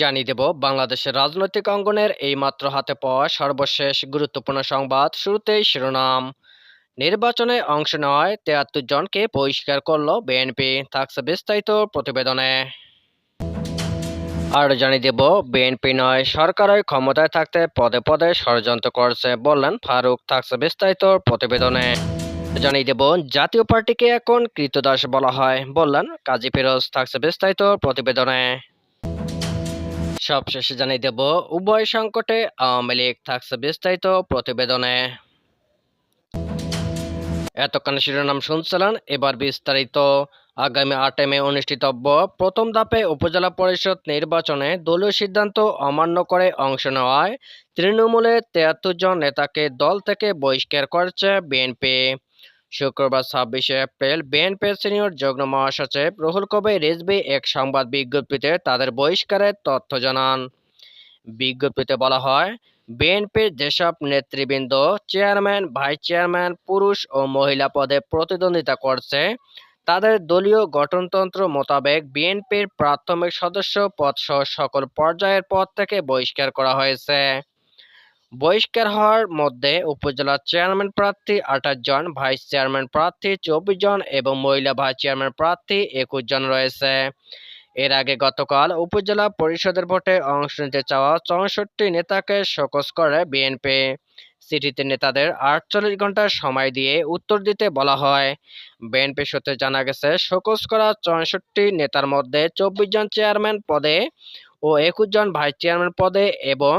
জানিয়ে দেব, বাংলাদেশের রাজনৈতিক অঙ্গনের এইমাত্র হাতে পাওয়া সর্বশেষ গুরুত্বপূর্ণ সংবাদ শুরুতেই শিরোনাম। নির্বাচনে অংশ নেওয়ায় তেয়াত্তর জনকে বহিষ্কার করল বিএনপি, থাকছে বিস্তারিত প্রতিবেদনে। আর জানিয়ে দেব, বিএনপি নয় সরকারই ক্ষমতায় থাকতে পদে পদে ষড়যন্ত্র করছে বললেন ফারুক, থাকছে বিস্তারিত প্রতিবেদনে। জানিয়ে দেব, জাতীয় পার্টিকে এখন কৃতদাস বলা হয় বললেন কাজী ফিরোজ, থাকছে বিস্তারিত প্রতিবেদনে। সবশেষে জানিয়ে দেব, উভয় সংকটে আওয়ামী লীগ থাকছে বিস্তারিত প্রতিবেদনে। এতক্ষণ শিরোনাম শুনছিলেন, এবার বিস্তারিত। আগামী আটে মে অনুষ্ঠিতব্য প্রথম ধাপে উপজেলা পরিষদ নির্বাচনে দলীয় সিদ্ধান্ত অমান্য করে অংশ নেওয়ায় তৃণমূলের তেয়াত্তর জন নেতাকে দল থেকে বহিষ্কার করেছে বিএনপি। শুক্রবার ছাব্বিশে এপ্রিল বিএনপির সিনিয়র যুগ্ম মহাসচিব রুহুল কবির রিজভী এক সংবাদ বিজ্ঞপ্তিতে তাদের বহিষ্কারের তথ্য জানান। বিজ্ঞপ্তিতে বলা হয় বিএনপির যেসব নেতৃবৃন্দ, চেয়ারম্যান, ভাইস চেয়ারম্যান, পুরুষ ও মহিলা পদে প্রতিদ্বন্দ্বিতা করছে, তাদের দলীয় গঠনতন্ত্র মোতাবেক বিএনপির প্রাথমিক সদস্য পদসহ সকল পর্যায়ের পদ থেকে বহিষ্কার করা হয়েছে। বহিষ্কার হওয়ার মধ্যে উপজেলা চেয়ারম্যান প্রার্থী আঠাশ জন, ভাইস চেয়ারম্যান প্রার্থী চব্বিশ জন এবং মহিলা ভাইস চেয়ারম্যান প্রার্থী একুশ জন রয়েছে। এর আগে গতকাল উপজেলা পরিষদের ভোটে অংশ নিতে চাওয়া চৌষট্টি নেতাকে শোকজ করে বিএনপি। চিঠিতে নেতাদের আটচল্লিশ ঘণ্টা সময় দিয়ে উত্তর দিতে বলা হয়। বিএনপি সূত্রে জানা গেছে, শোকজ করা চৌষট্টি নেতার মধ্যে চব্বিশ জন চেয়ারম্যান পদে ও একুশ জন ভাইস চেয়ারম্যান পদে এবং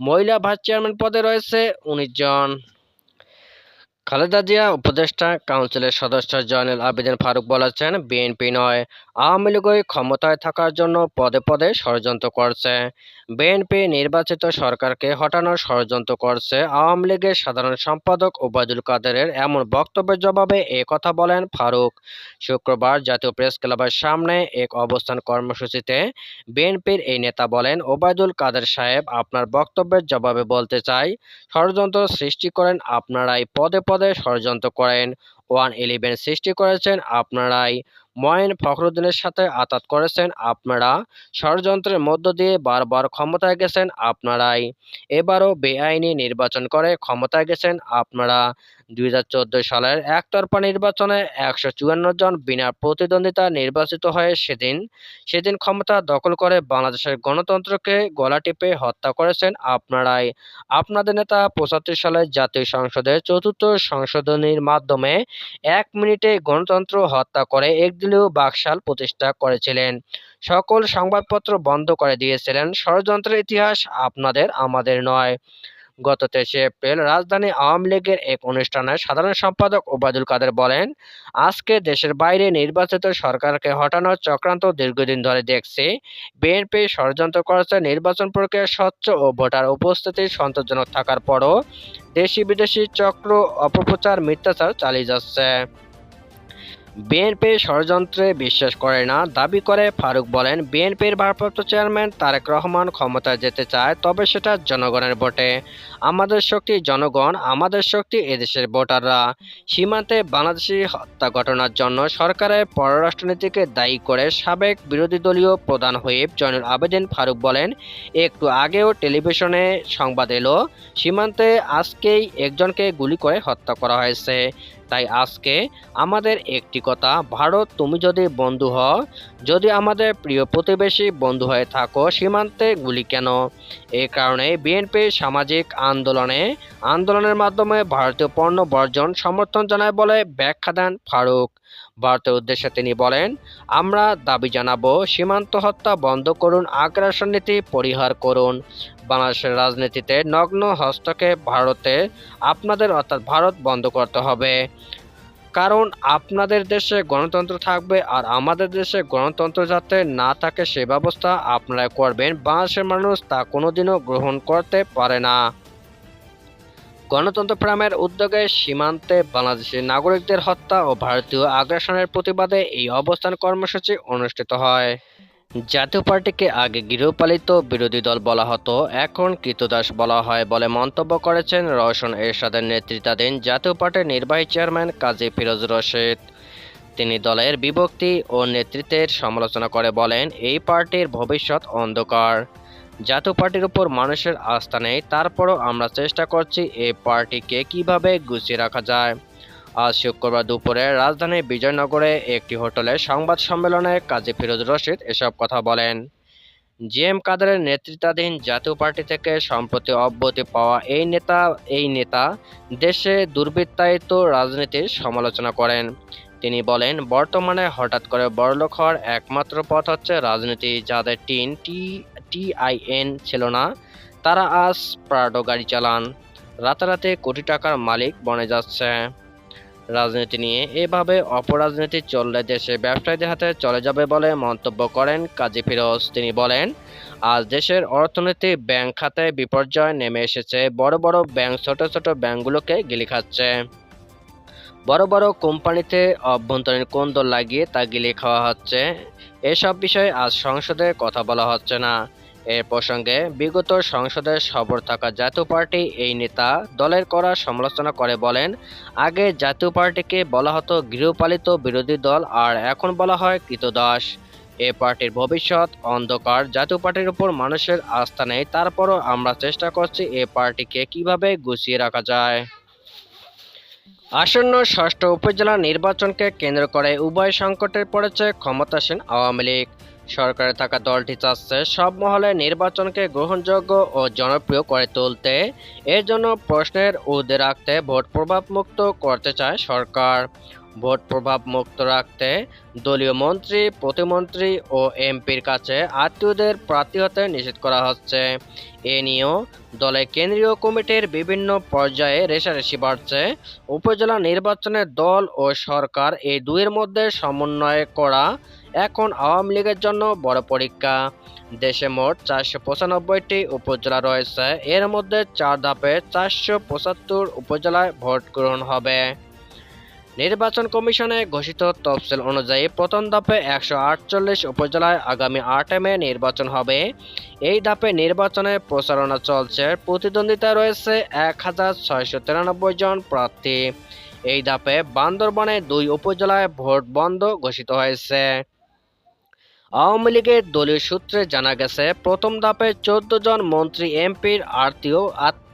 মহিলা ভাইস চেয়ারম্যান পদে রয়েছে উনিশ জন। খালেদা জিয়া উপদেষ্টা কাউন্সিলের সদস্য জয়নুল আবেদিন ফারুক বলেছেন, বিএনপি নয়, আওয়ামী লীগই ক্ষমতায় থাকার জন্য পদে পদে ষড়যন্ত্র করছে। বিএনপি নির্বাচিত সরকারকে হটানোর ষড়যন্ত্র করছে। আওয়ামী লীগের সাধারণ সম্পাদক ওবায়দুল কাদেরের এমন বক্তব্যের জবাবে এ কথা বলেন ফারুক। শুক্রবার জাতীয় প্রেস ক্লাবের সামনে এক অবস্থান কর্মসূচিতে বিএনপির এই নেতা বলেন, ওবায়দুল কাদের সাহেব আপনার বক্তব্যের জবাবে বলতে চাই, ষড়যন্ত্র সৃষ্টি করেন আপনারাই, পদে পদে ষড়যন্ত্র করেন। ওয়ান ইলেভেন সৃষ্টি করেছেন, আপনারাই। ময়েন ফখরুদ্দিনের সাথে আতাত করেছেন, আপনারা। ষড়যন্ত্রের মধ্য দিয়ে বারবার ক্ষমতায় গেছেন, আপনারাই। এবারও বেআইনি নির্বাচন করে ক্ষমতায় গেছেন, আপনারা। দু হাজার চোদ্দ সালের একতরফা নির্বাচনে একশো চুয়ান্ন জন বিনা প্রতিদ্বন্দ্বিতা নির্বাচিত হয়ে সেদিন সেদিন ক্ষমতা দখল করে বাংলাদেশের গণতন্ত্রকে গলা টিপে হত্যা করেছেন আপনারাই। আপনাদের নেতা পঁচাত্তর সালে জাতীয় সংসদের চতুর্থ সংশোধনীর মাধ্যমে এক মিনিটে গণতন্ত্র হত্যা করে একদলীয় বাকশাল প্রতিষ্ঠা করেছিলেন। সকল সংবাদপত্র বন্ধ করে দিয়েছিলেন। ষড়যন্ত্রের ইতিহাস আপনাদের, আমাদের নয়। গত তেইশে এপ্রিল রাজধানী আওয়ামী লীগের এক অনুষ্ঠানে সাধারণ সম্পাদক ওবায়দুল কাদের বলেন, আজকে দেশের বাইরে নির্বাচিত সরকারকে হটানোর চক্রান্ত দীর্ঘদিন ধরে দেখছি। বিএনপি ষড়যন্ত্র করেছে, নির্বাচন প্রক্রিয়া স্বচ্ছ ও ভোটার উপস্থিতি সন্তোষজনক থাকার পরও দেশি বিদেশি চক্র অপপ্রচার, মিথ্যাচার চালিয়ে যাচ্ছে। বিএনপি ষড়যন্ত্রে বিশ্বাস করে না, দাবি করে ফারুক বলেন, বিএনপির ভারপ্রাপ্ত চেয়ারম্যান তারেক রহমান ক্ষমতায় যেতে চায়, তবে সেটা জনগণের ভোটে। আমাদের শক্তি জনগণ, আমাদের শক্তি এদেশের ভোটাররা। সীমান্তে বাংলাদেশি হত্যা ঘটনার জন্য সরকারের পররাষ্ট্রনীতিকে দায়ী করে সাবেক বিরোধী দলীয় প্রধান হুইপ জয়নুল আবেদিন ফারুক বলেন, একটু আগেও টেলিভিশনে সংবাদ এলো, সীমান্তে আজকেই একজনকে গুলি করে হত্যা করা হয়েছে। তাই আজকে আমাদের একটি কথা, ভারত, তুমি যদি বন্ধু হও, যদি আমাদের প্রিয় প্রতিবেশী বন্ধু হয়ে থাকো, সীমান্তে গুলি কেন? এ কারণে বিএনপি সামাজিক আন্দোলনে, আন্দোলনের মাধ্যমে ভারতীয় পণ্য বর্জন সমর্থন জানায় বলে ব্যাখ্যা দেন ফারুক। ভারতের উদ্দেশ্যে তিনি বলেন, আমরা দাবি জানাব, সীমান্ত হত্যা বন্ধ করুন, আগ্রাসন নীতি পরিহার করুন। বাংলাদেশের রাজনীতিতে নগ্ন হস্তক্ষেপ ভারতে আপনাদের অর্থাৎ ভারত বন্ধ করতে হবে। কারণ আপনাদের দেশে গণতন্ত্র থাকবে আর আমাদের দেশে গণতন্ত্র যাতে না থাকে, সে ব্যবস্থা আপনারা করবেন। বাংলাদেশের মানুষ তা কোনোদিনও গ্রহণ করতে পারে না। গণতন্ত্র প্রেমের উদ্যোগে সীমান্তে বাংলাদেশের নাগরিকদের হত্যা ও ভারতীয় আগ্রাসনের প্রতিবাদে এই অবস্থান কর্মসূচি অনুষ্ঠিত হয়। জাতীয় পার্টিকে আগে গৃহপালিত বিরোধী দল বলা হতো, এখন কৃতদাস বলা হয় বলে মন্তব্য করেছেন রওশন এরশাদের নেতৃত্বাধীন জাতীয় পার্টির নির্বাহী চেয়ারম্যান কাজী ফিরোজ রশিদ। তিনি দলের বিভক্তি ও নেতৃত্বের সমালোচনা করে বলেন, এই পার্টির ভবিষ্যৎ অন্ধকার। জাতীয় পার্টির উপর মানুষের আস্থা নেই, তারপরও আমরা চেষ্টা করছি এই পার্টিকে কীভাবে গুছিয়ে রাখা যায়। আজ শুক্রবার দুপুরে রাজধানীর বিজয়নগরে একটি হোটেলে সংবাদ সম্মেলনে কাজী ফিরোজ রশিদ এসব কথা বলেন। জি এম কাদেরের নেতৃত্বাধীন জাতীয় পার্টি থেকে সম্প্রতি অব্যাহতি পাওয়া এই নেতা এই নেতা দেশে দুর্বৃত্তায়িত রাজনীতির সমালোচনা করেন। তিনি বলেন, বর্তমানে হঠাৎ করে বড়লোক হওয়ার একমাত্র পথ হচ্ছে রাজনীতি, যাদের টিন টি টিআইএন ছিল না। তারা আজ প্রাডো গাড়ি চালান। রাতারাতি কোটি টাকার মালিক বনে যাচ্ছে। রাজনীতি নিয়ে এভাবে অপরাজনীতি চললে দেশে ব্যবসায়ীদের হাতে চলে যাবে বলে মন্তব্য করেন কাজী ফিরোজ। তিনি বলেন, আজ দেশের অর্থনীতি ব্যাংক খাতে বিপর্যয় নেমে এসেছে। বড় বড় ব্যাংক, ছোট ছোট ব্যাংকগুলোকে গিলি খাচ্ছে। বড় বড় কোম্পানিতে অভ্যন্তরীণ কোন্দল লাগিয়ে তা গিলে খাওয়া হচ্ছে? এসব বিষয়ে আজ সংসদে কথা বলা হচ্ছে না। এর প্রসঙ্গে বিগত সংসদে সবর থাকা জাতীয় পার্টি এই নেতা দলের করা সমালোচনা করে বলেন, আগে জাতীয় পার্টিকে বলা হতো গৃহপালিত বিরোধী দল আর এখন বলা হয় কৃতদাস। এ পার্টির ভবিষ্যৎ অন্ধকার, জাতীয় পার্টির উপর মানুষের আস্থা নেই, তারপরও আমরা চেষ্টা করছি এ পার্টিকে কীভাবে গুছিয়ে রাখা যায়। আসন্ন ষষ্ঠ উপজেলা নির্বাচনকে কেন্দ্র করে উভয় সংকটে পড়েছে ক্ষমতাসীন আওয়ামী লীগ। সরকারে থাকা দলটি চাচ্ছে সব মহলে নির্বাচনকে গ্রহণযোগ্য ও জনপ্রিয় করে তুলতে। এর জন্য প্রশ্নের উদে রাখতে ভোট প্রভাব মুক্ত করতে চায় সরকার। ভোট প্রভাব মুক্ত রাখতে দলীয় মন্ত্রী, প্রতিমন্ত্রী ও এমপির কাছে আত্মীয়দের প্রার্থী হতে নিষেধ করা হচ্ছে। এ নিয়েও দলের কেন্দ্রীয় কমিটির বিভিন্ন পর্যায়ে রেশারেশি বাড়ছে। উপজেলা নির্বাচনে দল ও সরকার এই দুইয়ের মধ্যে সমন্বয় করা এখন আওয়ামী লীগের জন্য বড় পরীক্ষা। দেশে মোট চারশো পঁচানব্বইটি উপজেলা রয়েছে। এর মধ্যে চার ধাপে চারশো পঁচাত্তর উপজেলায় ভোট গ্রহণ হবে। নির্বাচন কমিশনে ঘোষিত তফসিল অনুযায়ী প্রথম ধাপে একশো আটচল্লিশ উপজেলায় আগামী আট মে নির্বাচন হবে। এই ধাপে নির্বাচনে প্রচারণা চলছে। প্রতিদ্বন্দ্বিতা রয়েছে এক হাজার ছয়শো তিরানব্বই জন প্রার্থী। এই ধাপে বান্দরবনে দুই উপজেলায় ভোট বন্ধ ঘোষিত হয়েছে। আওয়ামী লীগের দলীয় সূত্রে জানা গেছে, প্রথম ধাপে চোদ্দ জন মন্ত্রী, এমপির আত্মীয়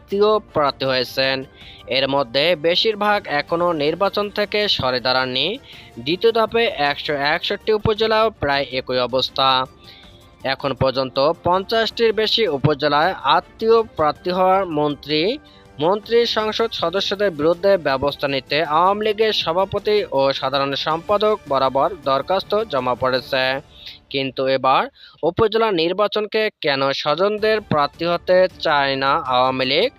আত্মীয় প্রার্থী হয়েছেন। এর মধ্যে বেশিরভাগ এখনও নির্বাচন থেকে সরে দাঁড়াননি। দ্বিতীয় ধাপে একশো একষট্টি উপজেলাও প্রায় একই অবস্থা। এখন পর্যন্ত পঞ্চাশটির বেশি উপজেলায় আত্মীয় প্রার্থী হওয়ার মন্ত্রী মন্ত্রী সংসদ সদস্যদের বিরুদ্ধে ব্যবস্থা নিতে আওয়ামী লীগের সভাপতি ও সাধারণ সম্পাদক বরাবর দরখাস্ত জমা পড়েছে। কিন্তু এবার উপজেলা নির্বাচনকে কেন স্বজনদের প্রার্থী হতে চায় না আওয়ামী লীগ?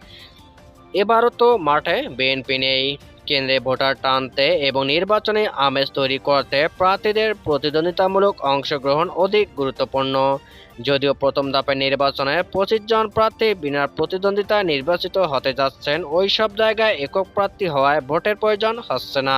এবারও তো মাঠে বিএনপি নেই। কেন্দ্রে ভোটার টানতে এবং নির্বাচনে আমেজ তৈরি করতে প্রার্থীদের প্রতিদ্বন্দ্বিতামূলক অংশগ্রহণ অধিক গুরুত্বপূর্ণ। যদিও প্রথম ধাপের নির্বাচনে পঁচিশ জন প্রার্থী বিনা প্রতিদ্বন্দ্বিতায় নির্বাচিত হতে যাচ্ছেন ওই সব জায়গায় একক প্রার্থী হওয়ায় ভোটের প্রয়োজন হচ্ছে না।